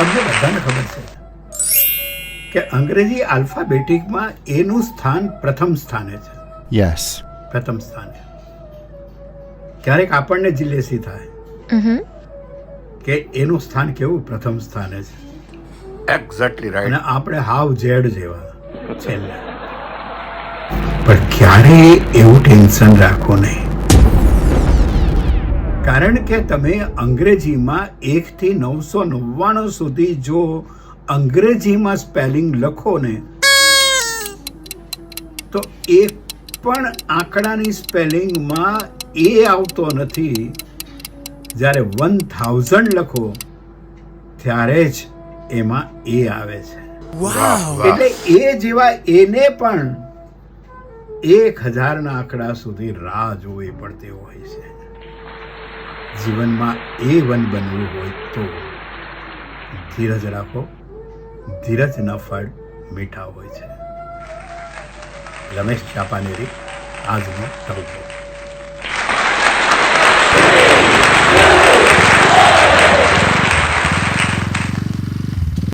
તમને બધાને ખબર છે કે અંગ્રેજી આલ્ફાબેટિકમાં એનું સ્થાન પ્રથમ સ્થાને છે. યસ પ્રથમ સ્થાને. ક્યારેક આપણને જિલ્લેસી થાય કે એનું સ્થાન કેવું પ્રથમ સ્થાને છે. એક્ઝેક્ટલી અને આપણે હાવ ઝેડ જેવા છેલ્લે પણ ક્યારેય એવું ટેન્શન રાખો નહીં. કારણ કે તમે અંગ્રેજીમાં એકથી નવસો નવ્વાણું સુધી જો અંગ્રેજીમાં સ્પેલિંગ લખો ને તો એક પણ આંકડાની સ્પેલિંગમાં એ આવતો નથી. જ્યારે વન થાઉઝન્ડ લખો ત્યારે જ એમાં એ આવે છે. એટલે એ જેવા એને પણ એક હજારના આંકડા સુધી રાહ જોવી પડતી હોય છે. જીવનમાં એ વન બનવું હોય તો ધીરજ રાખો. ધીરજના ફળ મીઠા હોય છે. રમેશ ચાપાનેરી, આજનો ટબુકો